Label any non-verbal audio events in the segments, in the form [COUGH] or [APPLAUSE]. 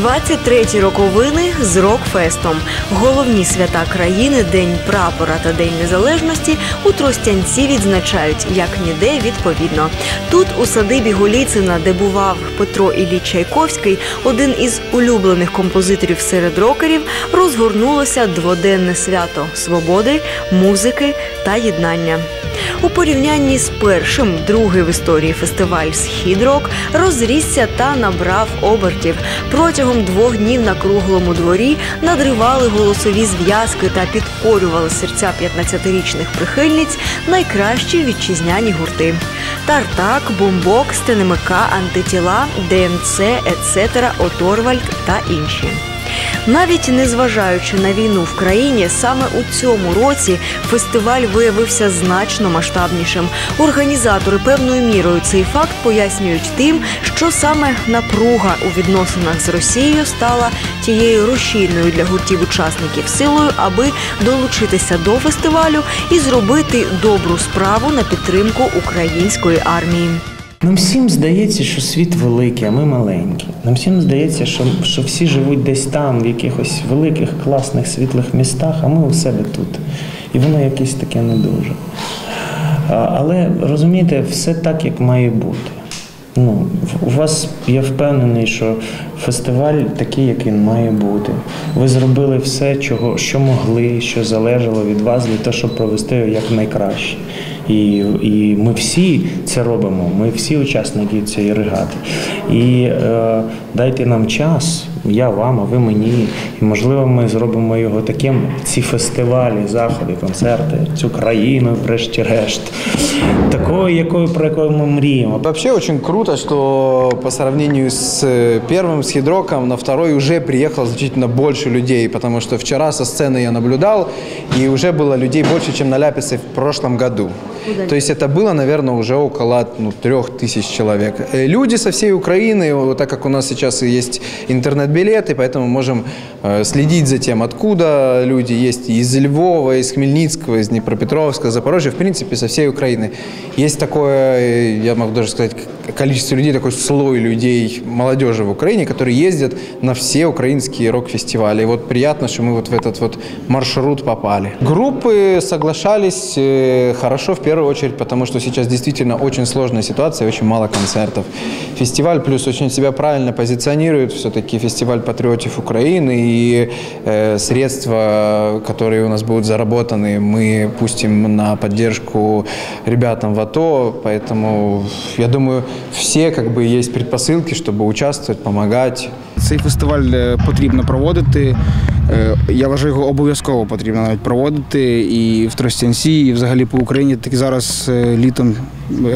23 роковини з Рокфестом. Головні свята країни, День прапора та День Незалежності у Тростянці відзначають як ніде відповідно. Тут у садибі Голіцина, де бував Петро Ілліч Чайковський, один із улюблених композиторів серед рокерів, розгорнулося дводенне свято свободи, музики та єднання. У порівнянні з першим, другий в історії фестиваль Східрок розрісся та набрав обертів. Протягом двох днів на круглому дворі надривали голосові зв'язки та підкорювали серця 15-річних прихильниць найкращі вітчизняні гурти: Тартак, Бомбок, СТНМК, Антитіла, ДМЦ, Ецетера, Оторвальд та інші. Навіть незважаючи на війну в країні, саме у цьому році фестиваль виявився значно масштабнішим. Організатори певною мірою цей факт пояснюють тим, що саме напруга у відносинах з Росією стала тією рушійною для гуртів-учасників силою, аби долучитися до фестивалю і зробити добру справу на підтримку української армії. Нам всім здається, що світ великий, а ми маленькі. Нам всім здається, що, що всі живуть десь там, в якихось великих, класних, світлих містах, а ми у себе тут. І воно якесь таке не дуже. Але розумієте, все так, як має бути. Ну, у вас я впевнений, що фестиваль такий, як він має бути. Ви зробили все, чого, що могли, що залежало від вас для того, щоб провести його як найкраще. І, і ми всі це робимо. Ми всі учасники цієї регати. І е, дайте нам час, я вам, а ви мені. І можливо, ми зробимо його таким, ці фестивалі, заходи, концерти, цю країну, врешті-решт, такою, якою про яку ми мріємо. Вообще очень круто, что по сравнению с э, первым с Хидроком на второй уже приехало значительно больше людей, потому что вчера со сцены я наблюдал, и уже было людей больше, чем на Ляписе в прошлом году. То есть это было, наверное, уже около ну, трех тысяч человек. Э, Люди со всей Украины, вот так как у нас сейчас и есть интернет-билеты, поэтому можем э, следить за тем, откуда люди есть из Львова, из Хмельницкого, из Днепропетровска, Запорожья, в принципе, со всей Украины. Есть такое, э, я могу даже сказать, количество людей, такой слой людей, молодежи в Украине, которые ездят на все украинские рок-фестивали. И вот приятно, что мы вот в этот вот маршрут попали. Группы соглашались э, хорошо в первую очередь, потому что сейчас действительно очень сложная ситуация, очень мало концертов. Фестиваль плюс очень себя правильно позиционирует, все-таки фестиваль патриотов Украины и э, средства, которые у нас будут заработаны, мы пустим на поддержку ребятам в АТО, поэтому я думаю, все как бы есть предпосылки, чтобы участвовать, помогать. Цей фестиваль е, потрібно проводити. Е, Я вважаю, його обов'язково потрібно навіть проводити і в Тростянці, і взагалі по Україні. Так зараз е, літом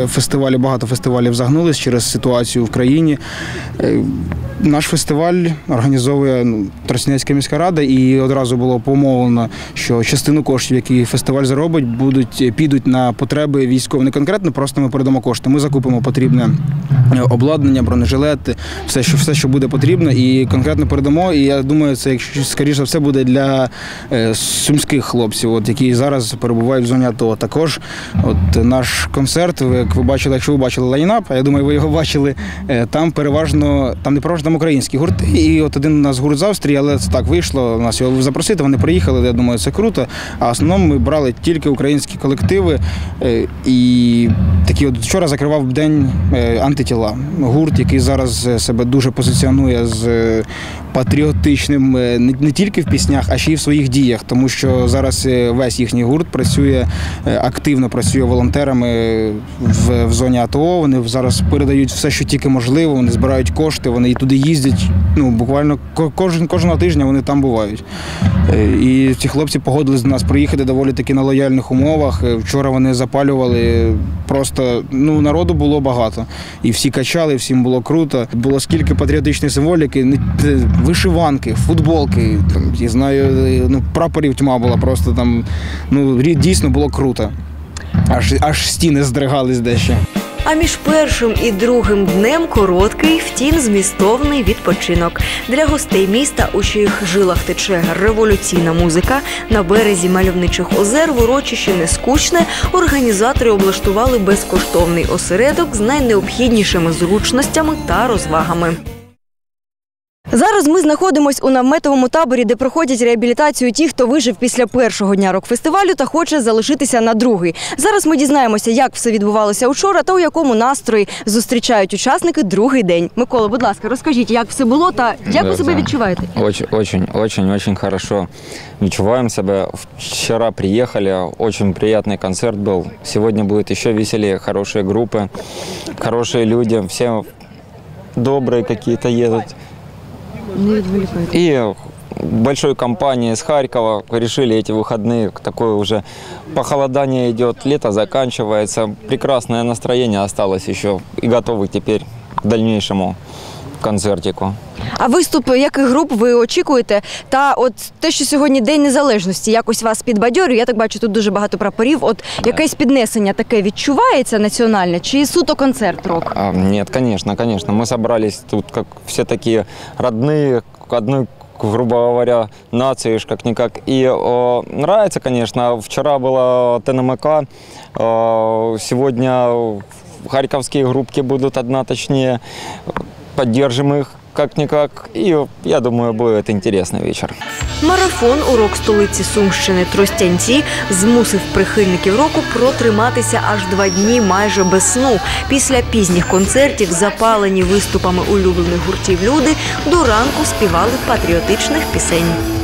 фестивалі, багато фестивалів загнулись через ситуацію в країні. Наш фестиваль організовує ну, Тростянецька міська рада, і одразу було помовлено, що частину коштів, які фестиваль заробить, будуть підуть на потреби військових. Не конкретно, просто ми передамо кошти. Ми закупимо потрібне обладнання, бронежилети, все, що все, що буде потрібно, і конкретно передамо. І я думаю, це якщо скоріше все буде для е, сумських хлопців, от які зараз перебувають в зоні АТО. Також от наш концерт, як ви бачили, якщо ви бачили лайнап, я думаю, ви його бачили. е, Там переважно там не переважно там українські гурти. І от один у нас гурт з Австрії, але це так вийшло. Нас його запросити. Вони приїхали. Я думаю, це круто. А основному ми брали тільки українські колективи. Е, І такі от вчора закривав день антитіла. Гурт, який зараз себе дуже позиціонує з 呃。Патріотичним е, не, тільки в піснях, а ще й в своїх діях, тому що зараз е, весь їхній гурт працює е, активно, працює волонтерами в, в зоні АТО. Вони зараз передають все, що тільки можливо. Вони збирають кошти, вони і туди їздять. Ну буквально кожен кожного тижня вони там бувають. І ці хлопці погодились до нас приїхати доволі таки на лояльних умовах. Вчора вони запалювали просто ну народу було багато. І всі качали, всім було круто. Було скільки патріотичної символіки, вишиванки, футболки. Там, я знаю, е, ну прапорів тьма була просто там. Ну дійсно було круто. Аж аж стіни здригались дещо. А між першим і другим днем короткий, втім, змістовний відпочинок для гостей міста, у чиїх жилах тече революційна музика. На березі мальовничих озер в урочищі не скучне. Організатори облаштували безкоштовний осередок з найнеобхіднішими зручностями та розвагами. Зараз ми знаходимось у наметовому таборі, де проходять реабілітацію ті, хто вижив після першого дня рок-фестивалю та хоче залишитися на другий. Зараз ми дізнаємося, як все відбувалося учора та у якому настрої зустрічають учасники другий день. Микола, будь ласка, розкажіть, як все було та як ви Да, себе да. відчуваєте? Очень, очень, очень, очень хорошо відчуваем себя. Вчера приехали, очень приятный концерт был. Сегодня будет еще веселее, хорошие группы, хорошие люди, все добрые какие-то едут. Не. И большой компанией из Харькова решили эти выходные, такое уже похолодание идет, лето заканчивается, прекрасное настроение осталось еще и готовы теперь к дальнейшему концертику. А виступ яких груп ви очікуєте? Та от те, що сьогодні День Незалежності, якось вас підбадьорює. Я так бачу, тут дуже багато прапорів. От якесь піднесення таке відчувається національне, чи суто концерт рок? А, Нет, конечно, конечно. Мы собрались тут как все такие родные, к одной, грубо говоря, нации, ж как-никак. И э, нравится, конечно. Вчера была ТНМК, э, сегодня харьковские группки будут, одна точнее. Поддержим их как-никак. И я думаю, будет интересный вечер. Марафон урок столиці Сумщини Тростянці змусив прихильників року протриматися аж два дні майже без сну. Після пізніх концертів, запалені виступами улюблених гуртів люди, до ранку співали патріотичних пісень.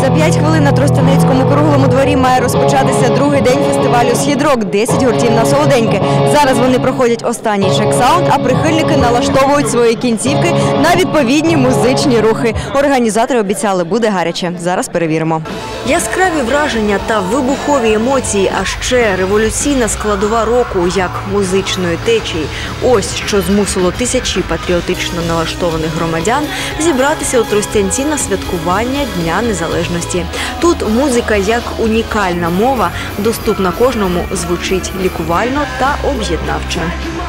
За п'ять хвилин на Тростянецькому круглому дворі має розпочатися другий день фестивалю Східрок. 10 гуртів на солоденьке. Зараз вони проходять останній чек-саунд, а прихильники налаштовують свої кінцівки на відповідні музичні рухи. Організатори обіцяли, буде гаряче. Зараз перевіримо. Яскраві враження та вибухові емоції, а ще революційна складова року як музичної течії. Ось що змусило тисячі патріотично налаштованих громадян зібратися у Тростянці на святкування Дня Незалежності. Тут музика як унікальна мова, доступна кожному, звучить лікувально та об'єднавче.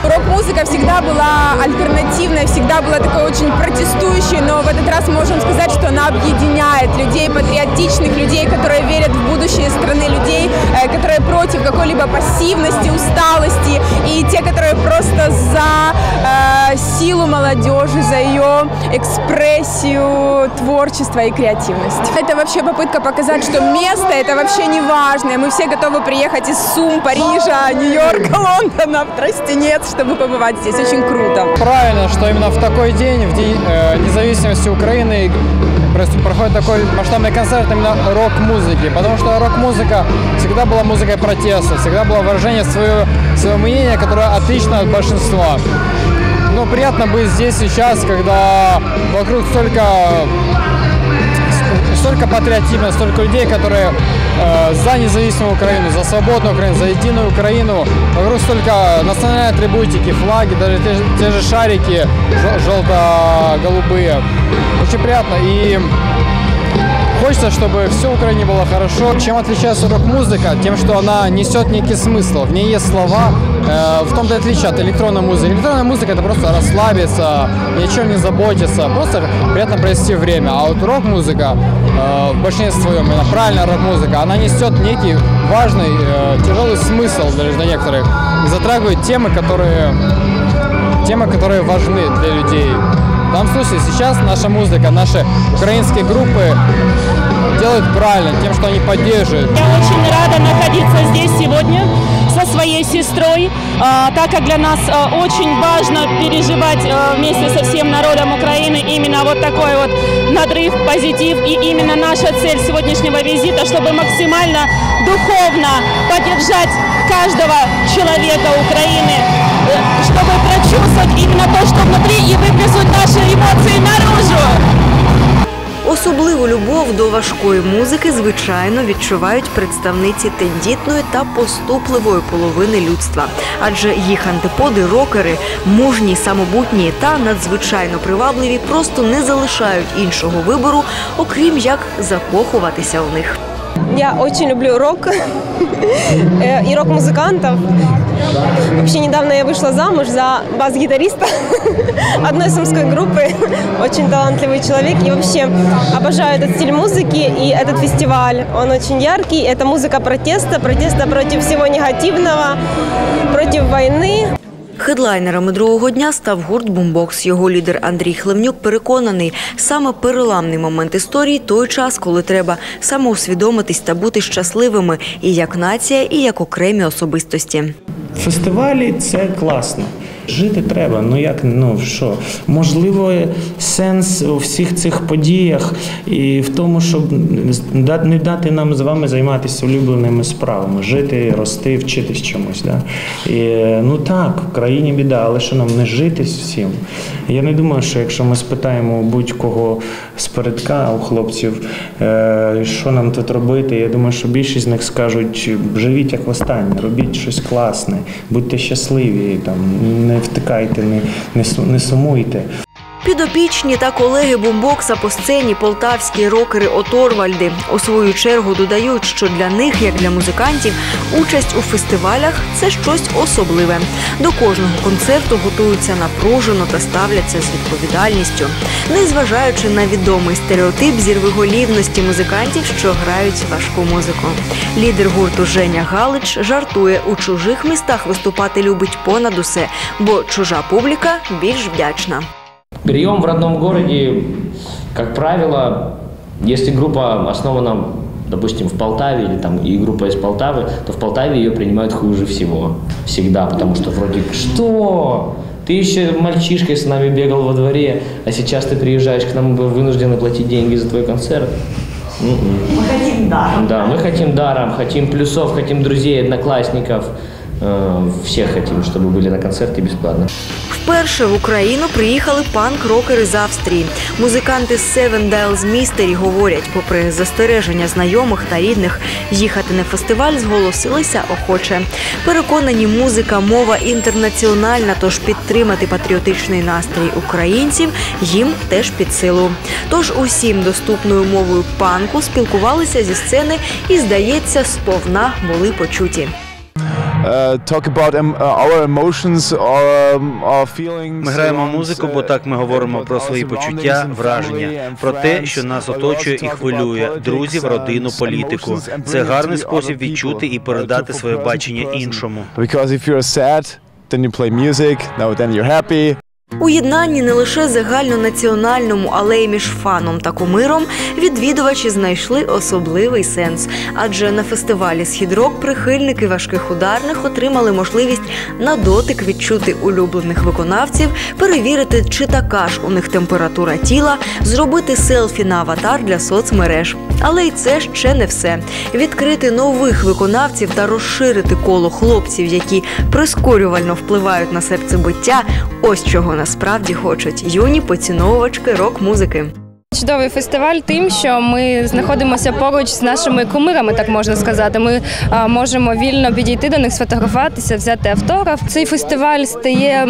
Рок-музыка всегда была альтернативной, всегда была такой очень протестующей, но в этот раз можем сказать, что она объединяет людей патриотичных, людей, которые верят в будущее страны, людей, э, которые против какой-либо пассивности, усталости, и те, которые просто за э, силу молодежи, за ее экспрессию, творчество и креативность. Это вообще попытка показать, что место это вообще не важно. Мы все готовы приехать из Сум, Парижа, Нью-Йорка, Лондона, в Тростенец, чтобы побывать здесь. Очень круто. правильно, что именно в такой день, в день э, независимости Украины, проходит такой масштабный концерт именно рок-музыки. Потому что рок-музыка всегда была музыкой протеста, всегда было выражение своего, своего мнения, которое отлично от большинства. Но приятно быть здесь сейчас, когда вокруг столько столько патриотизма, столько людей, которые за независимую Украину, за свободную Украину, за единую Украину. Вокруг столько национальной атрибутики, флаги, даже те, те же шарики жел- желто-голубые. Очень приятно. И Хочется, чтобы все в Украине было хорошо. Чем отличается рок-музыка? Тем, что она несет некий смысл. В ней есть слова. Э, в том-то и отличие от электронной музыки. Электронная музыка это просто расслабиться, ни о чем не заботиться, просто приятно провести время. А вот рок-музыка, э, в большинстве своем, именно правильная рок-музыка, она несет некий важный, э, тяжелый смысл для, некоторых. И затрагивает темы, которые темы, которые важны для людей. В случае сейчас наша музыка, наши украинские группы делают правильно тем, что они поддерживают. Я очень рада находиться здесь сегодня со своей сестрой, а, так как для нас а, очень важно переживать а, вместе со всем народом Украины именно вот такой вот надрыв, позитив. И именно наша цель сегодняшнего визита, чтобы максимально духовно поддержать каждого человека Украины, чтобы прочувствовать именно то, что внутри, и выплеснуть наши эмоции наружу. Особливу любов до важкої музики, звичайно, відчувають представниці тендітної та поступливої половини людства. Адже їх антиподи рокери, мужні, самобутні та надзвичайно привабливі, просто не залишають іншого вибору, окрім як закохуватися в них. Я очень люблю рок [LAUGHS] э, и рок-музыкантов. Вообще недавно я вышла замуж за бас-гитариста [LAUGHS] одной сумской группы. [LAUGHS] Очень талантливый человек. И вообще обожаю этот стиль музыки и этот фестиваль. Он очень яркий. Это музыка протеста, протеста против всего негативного, против войны. Хедлайнерами другого дня став гурт Бумбокс. Його лідер Андрій Хлевнюк переконаний, саме переламний момент історії той час, коли треба самоусвідомитись та бути щасливими і як нація, і як окремі особистості. Фестивалі це класно. Жити треба. Ну як ну що? Можливо, сенс у всіх цих подіях і в тому, щоб не дати нам з вами займатися улюбленими справами, жити, рости, вчитись чомусь. Да? І, ну так, в країні біда, але що нам не жити всім? Я не думаю, що якщо ми спитаємо будь-кого з передка у хлопців, е, що нам тут робити, я думаю, що більшість з них скажуть, живіть як востаннє, робіть щось класне, будьте щасливі, там, не втикайте, не, не, не сумуйте. Підопічні та колеги бумбокса по сцені полтавські рокери Оторвальди у свою чергу додають, що для них, як для музикантів, участь у фестивалях це щось особливе. До кожного концерту готуються напружено та ставляться з відповідальністю, незважаючи на відомий стереотип зірвиголівності музикантів, що грають важку музику. Лідер гурту Женя Галич жартує у чужих містах виступати любить понад усе, бо чужа публіка більш вдячна. Прием в родном городе, как правило, если группа основана, допустим, в Полтаве или там и группа из Полтавы, то в Полтаве ее принимают хуже всего. Всегда, потому что вроде что? Ты еще мальчишкой с нами бегал во дворе, а сейчас ты приезжаешь к нам вынуждены платить деньги за твой концерт. Мы хотим даром. Да, мы хотим даром, хотим плюсов, хотим друзей, одноклассников. Э, Всех хотим, чтобы были на концерте бесплатно. Вперше в Україну приїхали панк-рокери з Австрії. Музиканти з Seven Dials Mystery говорять, попри застереження знайомих та рідних, їхати на фестиваль зголосилися охоче. Переконані, музика, мова інтернаціональна, тож підтримати патріотичний настрій українців їм теж під силу. Тож усім доступною мовою панку спілкувалися зі сцени і, здається, сповна були почуті. Ми граємо музику, бо так ми говоримо про свої почуття, враження, про те, що нас оточує і хвилює, друзів, родину, політику. Це гарний спосіб відчути і передати своє бачення іншому. Because if you're sad, then you play music, now then you're happy. У єднанні не лише загальнонаціональному, але й між фаном та кумиром відвідувачі знайшли особливий сенс. Адже на фестивалі «Східрок» прихильники важких ударних отримали можливість на дотик відчути улюблених виконавців, перевірити, чи така ж у них температура тіла, зробити селфі на аватар для соцмереж. Але й це ще не все. Відкрити нових виконавців та розширити коло хлопців, які прискорювально впливають на серцебиття. Ось чого насправді хочуть юні поціновувачки рок-музики. Чудовий фестиваль тим, що ми знаходимося поруч з нашими кумирами, так можна сказати. Ми можемо вільно підійти до них, сфотографуватися, взяти автограф. Цей фестиваль стає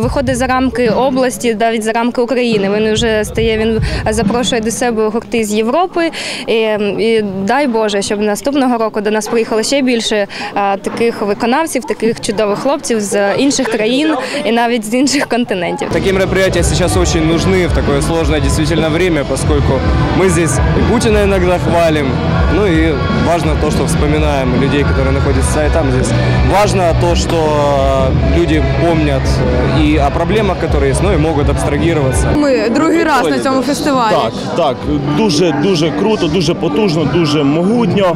виходить за рамки області, навіть за рамки України. Він вже стає. Він запрошує до себе гурти з Європи. І, і дай Боже, щоб наступного року до нас приїхало ще більше таких виконавців, таких чудових хлопців з інших країн і навіть з інших континентів. Такие мероприятия сейчас очень нужны в такое сложное действительно время, поскольку мы здесь и Путина иногда хвалим, ну и важно то, что вспоминаем людей, которые находятся и там здесь. Важно то, что э, люди помнят э, и о проблемах, которые есть, ну и могут абстрагироваться. Ми другий раз на цьому фестивалі. Так, так, дуже дуже круто, дуже потужно, дуже могутньо.